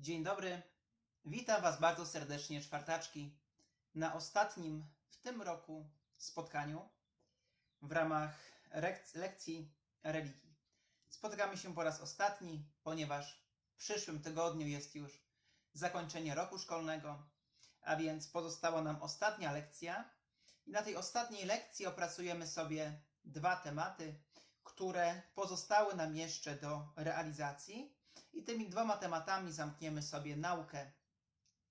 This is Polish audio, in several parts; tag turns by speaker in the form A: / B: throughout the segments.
A: Dzień dobry. Witam Was bardzo serdecznie, czwartaczki, na ostatnim w tym roku spotkaniu w ramach lekcji religii. Spotykamy się po raz ostatni, ponieważ w przyszłym tygodniu jest już zakończenie roku szkolnego, a więc pozostała nam ostatnia lekcja. I na tej ostatniej lekcji opracujemy sobie dwa tematy, które pozostały nam jeszcze do realizacji. I tymi dwoma tematami zamkniemy sobie naukę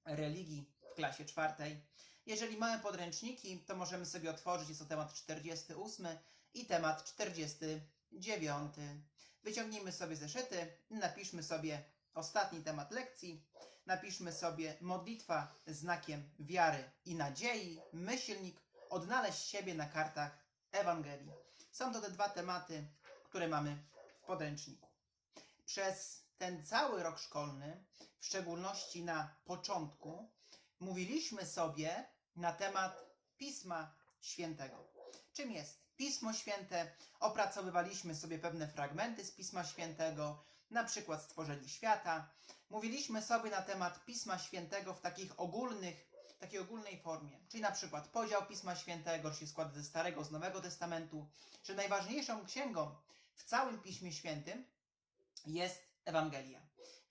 A: religii w klasie czwartej. Jeżeli mamy podręczniki, to możemy sobie otworzyć, jest to temat 48 i temat 49. Wyciągnijmy sobie zeszyty, napiszmy sobie ostatni temat lekcji, napiszmy sobie modlitwa znakiem wiary i nadziei, myślnik, odnaleźć siebie na kartach Ewangelii. Są to te dwa tematy, które mamy w podręczniku. Przez ten cały rok szkolny, w szczególności na początku, mówiliśmy sobie na temat Pisma Świętego. Czym jest Pismo Święte? Opracowywaliśmy sobie pewne fragmenty z Pisma Świętego, na przykład stworzenie świata. Mówiliśmy sobie na temat Pisma Świętego w takich ogólnych, takiej ogólnej formie, czyli na przykład podział Pisma Świętego, że się składa ze Starego, z Nowego Testamentu, że najważniejszą księgą w całym Piśmie Świętym jest Ewangelia.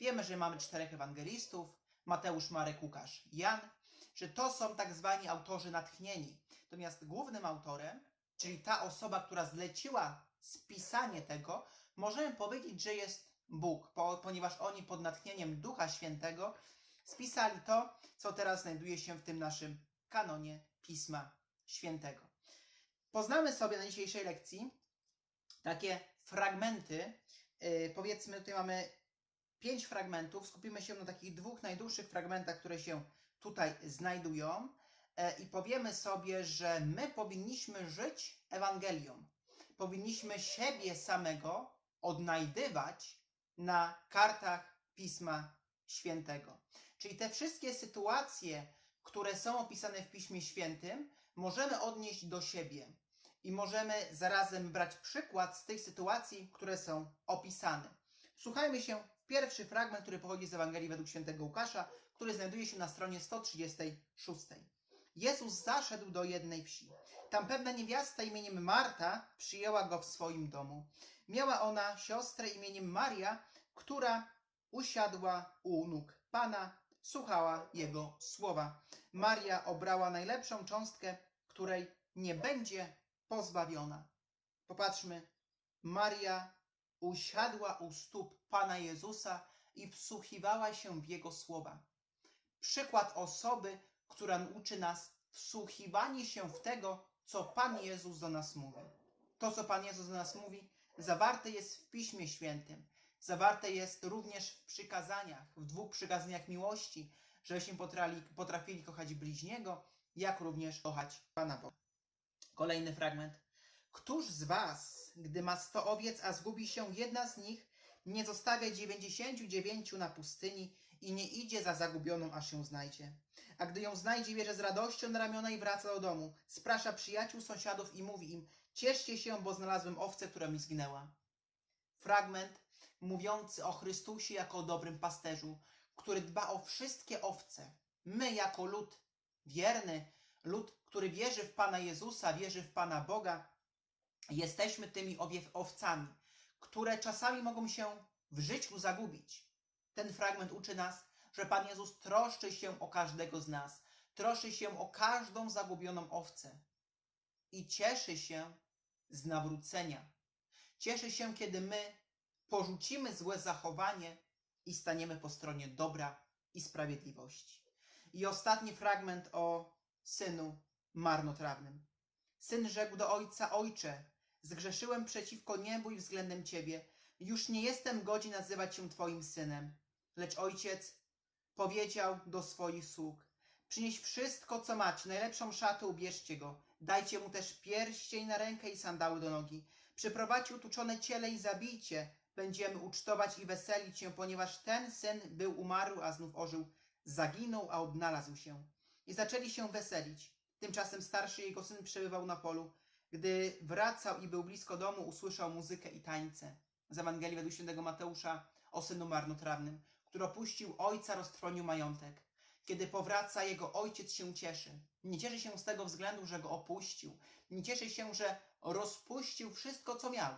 A: Wiemy, że mamy czterech ewangelistów, Mateusz, Marek, Łukasz, Jan, że to są tak zwani autorzy natchnieni. Natomiast głównym autorem, czyli ta osoba, która zleciła spisanie tego, możemy powiedzieć, że jest Bóg, po, ponieważ oni pod natchnieniem Ducha Świętego spisali to, co teraz znajduje się w tym naszym kanonie Pisma Świętego. Poznamy sobie na dzisiejszej lekcji takie fragmenty. Yy, powiedzmy, tutaj mamy pięć fragmentów. Skupimy się na takich dwóch najdłuższych fragmentach, które się tutaj znajdują. E, I powiemy sobie, że my powinniśmy żyć Ewangelią. Powinniśmy siebie samego odnajdywać na kartach Pisma Świętego. Czyli te wszystkie sytuacje, które są opisane w Piśmie Świętym, możemy odnieść do siebie i możemy zarazem brać przykład z tych sytuacji, które są opisane. Słuchajmy się pierwszy fragment, który pochodzi z Ewangelii według świętego Łukasza, który znajduje się na stronie 136. Jezus zaszedł do jednej wsi. Tam pewna niewiasta imieniem Marta przyjęła go w swoim domu. Miała ona siostrę imieniem Maria, która usiadła u nóg Pana, słuchała jego słowa. Maria obrała najlepszą cząstkę, której nie będzie pozbawiona. Popatrzmy, Maria usiadła u stóp Pana Jezusa i wsłuchiwała się w Jego słowa. Przykład osoby, która uczy nas wsłuchiwanie się w tego, co Pan Jezus do nas mówi. To, co Pan Jezus do nas mówi, zawarte jest w Piśmie Świętym. Zawarte jest również w przykazaniach, w dwóch przykazaniach miłości, żebyśmy potrafili, potrafili kochać bliźniego, jak również kochać Pana Boga. Kolejny fragment. Któż z was, gdy ma sto owiec, a zgubi się jedna z nich, nie zostawia dziewięćdziesięciu dziewięciu na pustyni i nie idzie za zagubioną, aż ją znajdzie? A gdy ją znajdzie, bierze z radością na ramiona i wraca do domu. Sprasza przyjaciół, sąsiadów i mówi im, cieszcie się, bo znalazłem owcę, która mi zginęła. Fragment mówiący o Chrystusie jako o dobrym pasterzu, który dba o wszystkie owce. My jako lud wierny, lud, który wierzy w Pana Jezusa, wierzy w Pana Boga, jesteśmy tymi owcami, które czasami mogą się w życiu zagubić. Ten fragment uczy nas, że Pan Jezus troszczy się o każdego z nas, troszczy się o każdą zagubioną owcę i cieszy się z nawrócenia. Cieszy się, kiedy my porzucimy złe zachowanie i staniemy po stronie dobra i sprawiedliwości. I ostatni fragment o synu marnotrawnym. Syn rzekł do ojca: Ojcze, zgrzeszyłem przeciwko niebu i względem ciebie. Już nie jestem godzien nazywać się twoim synem. Lecz ojciec powiedział do swoich sług: Przynieś wszystko, co macie, najlepszą szatę, ubierzcie go. Dajcie mu też pierścień na rękę i sandały do nogi. Przyprowadźcie utuczone ciele i zabijcie. Będziemy ucztować i weselić się, ponieważ ten syn był umarł, a znów ożył. Zaginął, a odnalazł się. I zaczęli się weselić. Tymczasem starszy jego syn przebywał na polu. Gdy wracał i był blisko domu, usłyszał muzykę i tańce. Z Ewangelii według świętego Mateusza o synu marnotrawnym. który opuścił ojca, roztrwonił majątek. Kiedy powraca, jego ojciec się cieszy. Nie cieszy się z tego względu, że go opuścił. Nie cieszy się, że rozpuścił wszystko, co miał.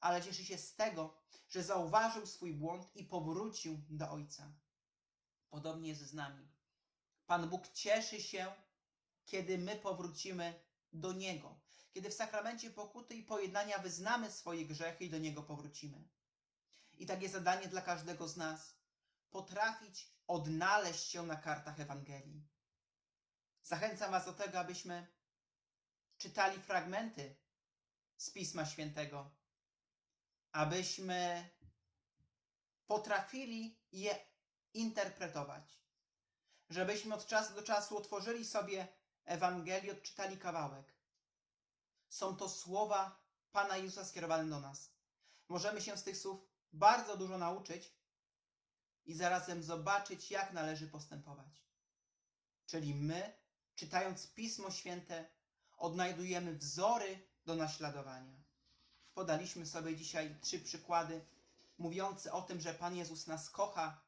A: Ale cieszy się z tego, że zauważył swój błąd i powrócił do ojca. Podobnie jest z nami. Pan Bóg cieszy się, kiedy my powrócimy do Niego. Kiedy w sakramencie pokuty i pojednania wyznamy swoje grzechy i do Niego powrócimy. I takie zadanie dla każdego z nas. Potrafić odnaleźć się na kartach Ewangelii. Zachęcam Was do tego, abyśmy czytali fragmenty z Pisma Świętego, abyśmy potrafili je interpretować, żebyśmy od czasu do czasu otworzyli sobie Ewangelię, odczytali kawałek. Są to słowa Pana Jezusa skierowane do nas. Możemy się z tych słów bardzo dużo nauczyć i zarazem zobaczyć, jak należy postępować. Czyli my, czytając Pismo Święte, odnajdujemy wzory do naśladowania. Podaliśmy sobie dzisiaj trzy przykłady mówiące o tym, że Pan Jezus nas kocha,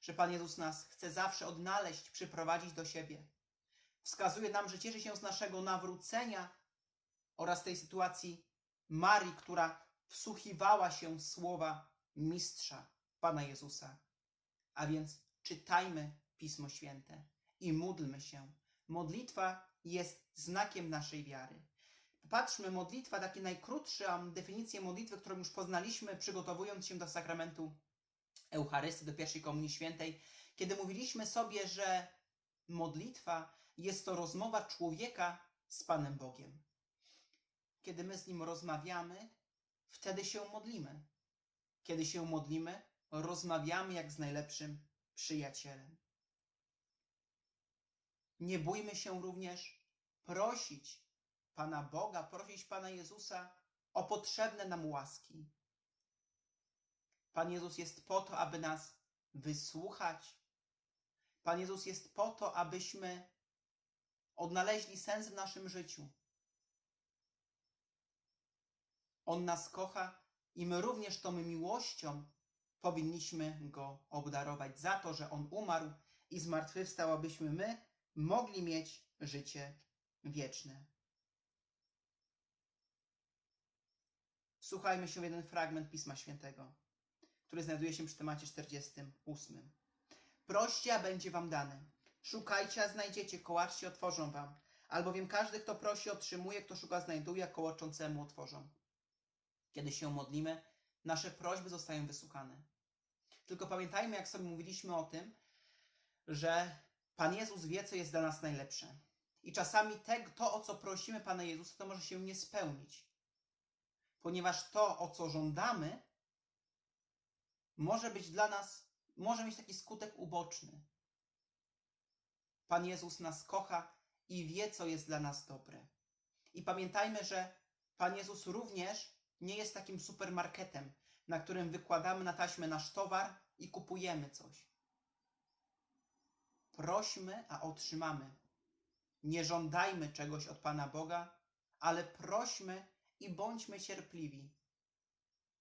A: że Pan Jezus nas chce zawsze odnaleźć, przyprowadzić do siebie. Wskazuje nam, że cieszy się z naszego nawrócenia oraz tej sytuacji Marii, która wsłuchiwała się słowa mistrza Pana Jezusa. A więc czytajmy Pismo Święte i módlmy się. Modlitwa jest znakiem naszej wiary. Popatrzmy, modlitwa, takie najkrótsza definicję modlitwy, którą już poznaliśmy, przygotowując się do sakramentu Eucharystii, do pierwszej Komunii Świętej, kiedy mówiliśmy sobie, że modlitwa jest to rozmowa człowieka z Panem Bogiem. Kiedy my z Nim rozmawiamy, wtedy się modlimy. Kiedy się modlimy, rozmawiamy jak z najlepszym przyjacielem. Nie bójmy się również prosić Pana Boga, prosić Pana Jezusa o potrzebne nam łaski. Pan Jezus jest po to, aby nas wysłuchać. Pan Jezus jest po to, abyśmy odnaleźli sens w naszym życiu. On nas kocha i my również tą miłością powinniśmy Go obdarować za to, że On umarł i zmartwychwstał, abyśmy my mogli mieć życie wieczne. Słuchajmy się jeden fragment Pisma Świętego, który znajduje się przy temacie 48. Proście, a będzie wam dane. Szukajcie, a znajdziecie, kołaczcie, otworzą wam. Albowiem każdy, kto prosi, otrzymuje, kto szuka, znajduje, a kołaczącemu otworzą. Kiedy się modlimy, nasze prośby zostają wysłuchane. Tylko pamiętajmy, jak sobie mówiliśmy o tym, że Pan Jezus wie, co jest dla nas najlepsze. I czasami te, to, o co prosimy Pana Jezusa, to może się nie spełnić. Ponieważ to, o co żądamy, może być dla nas, może mieć taki skutek uboczny. Pan Jezus nas kocha i wie, co jest dla nas dobre. I pamiętajmy, że Pan Jezus również nie jest takim supermarketem, na którym wykładamy na taśmę nasz towar i kupujemy coś. Prośmy, a otrzymamy. Nie żądajmy czegoś od Pana Boga, ale prośmy i bądźmy cierpliwi,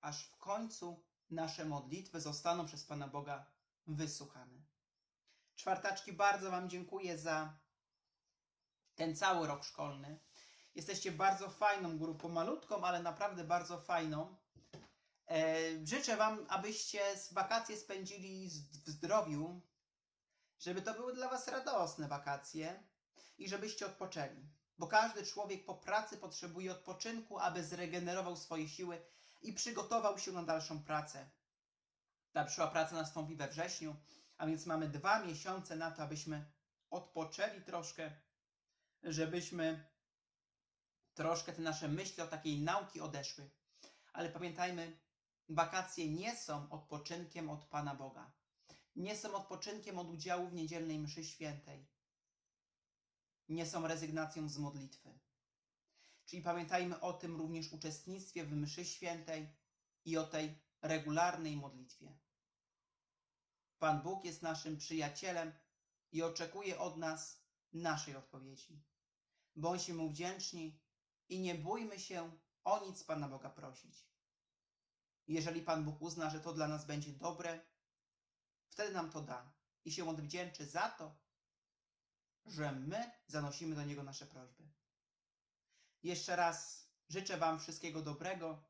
A: aż w końcu nasze modlitwy zostaną przez Pana Boga wysłuchane. Czwartaczki, bardzo Wam dziękuję za ten cały rok szkolny. Jesteście bardzo fajną grupą, malutką, ale naprawdę bardzo fajną. E, życzę Wam, abyście wakacje spędzili w zdrowiu, żeby to były dla Was radosne wakacje i żebyście odpoczęli. Bo każdy człowiek po pracy potrzebuje odpoczynku, aby zregenerował swoje siły i przygotował się na dalszą pracę. Przyszła praca nastąpi we wrześniu, a więc mamy dwa miesiące na to, abyśmy odpoczęli troszkę, żebyśmy troszkę te nasze myśli o takiej nauki odeszły. Ale pamiętajmy, wakacje nie są odpoczynkiem od Pana Boga. Nie są odpoczynkiem od udziału w niedzielnej mszy świętej. Nie są rezygnacją z modlitwy. Czyli pamiętajmy o tym również uczestnictwie w mszy świętej i o tej regularnej modlitwie. Pan Bóg jest naszym przyjacielem i oczekuje od nas naszej odpowiedzi. Bądźmy mu wdzięczni i nie bójmy się o nic Pana Boga prosić. Jeżeli Pan Bóg uzna, że to dla nas będzie dobre, wtedy nam to da i się odwdzięczy za to, że my zanosimy do Niego nasze prośby. Jeszcze raz życzę Wam wszystkiego dobrego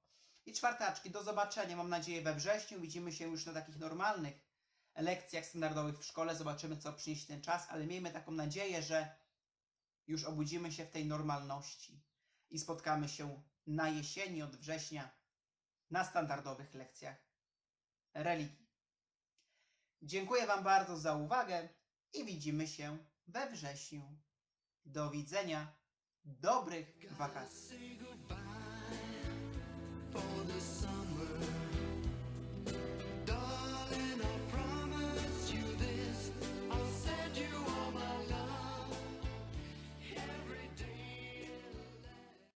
A: i czwartaczki, do zobaczenia, mam nadzieję, we wrześniu. Widzimy się już na takich normalnych lekcjach standardowych w szkole, zobaczymy, co przyniesie ten czas, ale miejmy taką nadzieję, że już obudzimy się w tej normalności i spotkamy się na jesieni od września na standardowych lekcjach religii. Dziękuję Wam bardzo za uwagę i widzimy się we wrześniu. Do widzenia dobrych wakacji.